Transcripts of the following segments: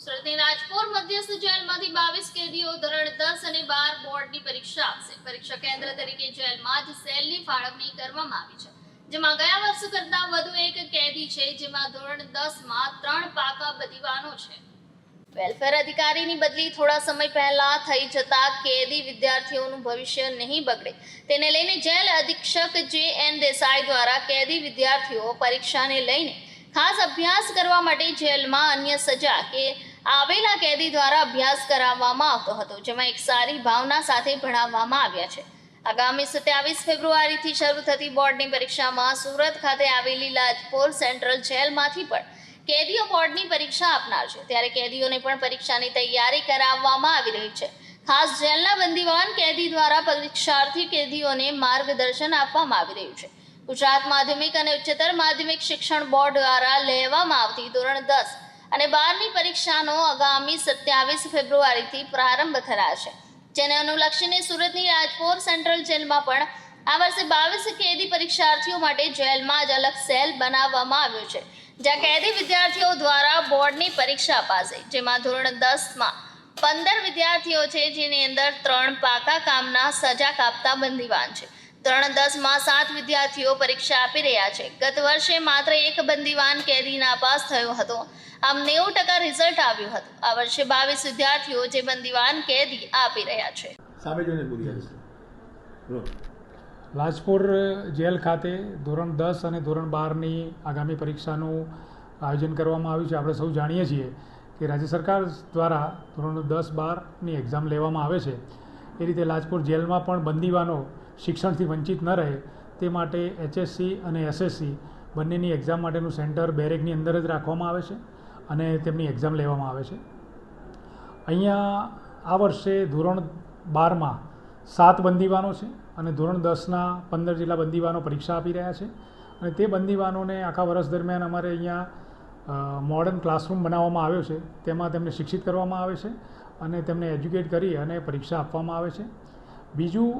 સુરતની મધ્યસ્થ જેલમાંથી બાવીસ કેદીઓ, ધોરણ દસ અને બાર બોર્ડની પરીક્ષા આપશે. પરીક્ષા કેન્દ્ર તરીકે જેલમાં જ સેલની ફાળવણી કરવામાં આવી છે, જેમાં ગયા વર્ષ કરતા વધુ એક કેદી છે, જેમાં ધોરણ દસમાં ત્રણ પાકા બદીવાનો છે. વેલફેર અધિકારીની બદલી થોડા સમય પહેલા થઈ જતા કેદી વિદ્યાર્થીઓનું ભવિષ્ય નહીં બગડે. તેને લઈને જેલ અધિક્ષક જે એન દેસાઈ દ્વારા કેદી વિદ્યાર્થીઓ પરીક્ષાને લઈને ખાસ અભ્યાસ કરવા માટે જેલમાં અન્ય સજા કે આવેલા કેદી દ્વારા અભ્યાસ કરાવવામાં આવતો હતો, જેમાં એક સારી ભાવના સાથે ભણાવવામાં આવ્યા છે. આગામી સત્યાવીસ ફેબ્રુઆરીથી શરૂ થતી બોર્ડની પરીક્ષામાં સુરત ખાતે આવેલી લાજપોર સેન્ટ્રલ જેલમાંથી પણ કેદીઓ બોર્ડની પરીક્ષા આપનાર છે. ત્યારે કેદીઓને પણ પરીક્ષાની તૈયારી કરાવવામાં આવી રહી છે. ખાસ જેલના બંદીવાન કેદી દ્વારા પરીક્ષાર્થી કેદીઓને માર્ગદર્શન આપવામાં આવી રહ્યું છે. ગુજરાત માધ્યમિક અને ઉચ્ચતર માધ્યમિક શિક્ષણ બોર્ડ દ્વારા લેવામાં આવતી ધોરણ દસ અને બારની પરીક્ષાનો આગામી સત્યાવીસ ફેબ્રુઆરીથી પ્રારંભ કરાશે જેને અનુલક્ષીને સુરતની રાજપોર સેન્ટ્રલ જેલમાં પણ આ વર્ષે બાવીસ કેદી પરીક્ષાર્થીઓ માટે જેલમાં જ અલગ સેલ બનાવવામાં આવ્યો છે. જ્યાં કેદી વિદ્યાર્થીઓ દ્વારા બોર્ડની પરીક્ષા અપાશે. જેમાં ધોરણ દસમાં પંદર વિદ્યાર્થીઓ છે, જેની અંદર ત્રણ પાકા કામના સજા કાપતા બંદીવાન છે. ધોરણ દસમાં સાત વિદ્યાર્થીઓ પરીક્ષા આપી રહ્યા છે. ગત વર્ષે માત્ર એક બંદીવાન કેદી નાપાસ થયો હતો. આમ નેવું ટકા રિઝલ્ટ આવ્યું હતું. આ વર્ષે બાવીસ વિદ્યાર્થીઓ જે બંદીવાન કેદી આપી રહ્યા છે. લાજપુર જેલ ખાતે ધોરણ દસ અને ધોરણ બારની આગામી પરીક્ષાનું આયોજન કરવામાં આવ્યું છે. આપણે સૌ જાણીએ છીએ કે રાજ્ય સરકાર દ્વારા ધોરણ દસ બારની એક્ઝામ લેવામાં આવે છે. એ રીતે લાજપુર જેલમાં પણ બંદીવાનો શિક્ષણથી વંચિત ન રહે, તે માટે એચએસસી અને એસએસસી બંનેની એક્ઝામ માટેનું સેન્ટર બેરેકની અંદર જ રાખવામાં આવે છે અને તેમની એક્ઝામ લેવામાં આવે છે. અહીંયા આ વર્ષે ધોરણ બારમાં સાત બંદીવાનો છે અને ધોરણ દસના પંદર જેટલા બંદીવાનો પરીક્ષા આપી રહ્યા છે અને તે બંદીવાનોને આખા વર્ષ દરમિયાન અમારે અહીંયા મોડર્ન ક્લાસરૂમ બનાવવામાં આવ્યો છે. તેમાં તેમને શિક્ષિત કરવામાં આવે છે અને તેમને એજ્યુકેટ કરી અને પરીક્ષા આપવામાં આવે છે. બીજું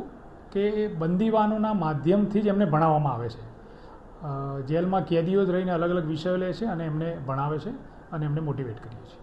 કે બંદીવાનોના માધ્યમથી જ એમને ભણાવવામાં આવે છે. જેલમાં કેદીઓ જ રહીને અલગ અલગ વિષયો લે છે અને એમને ભણાવે છે અને એમને મોટિવેટ કરીએ છીએ.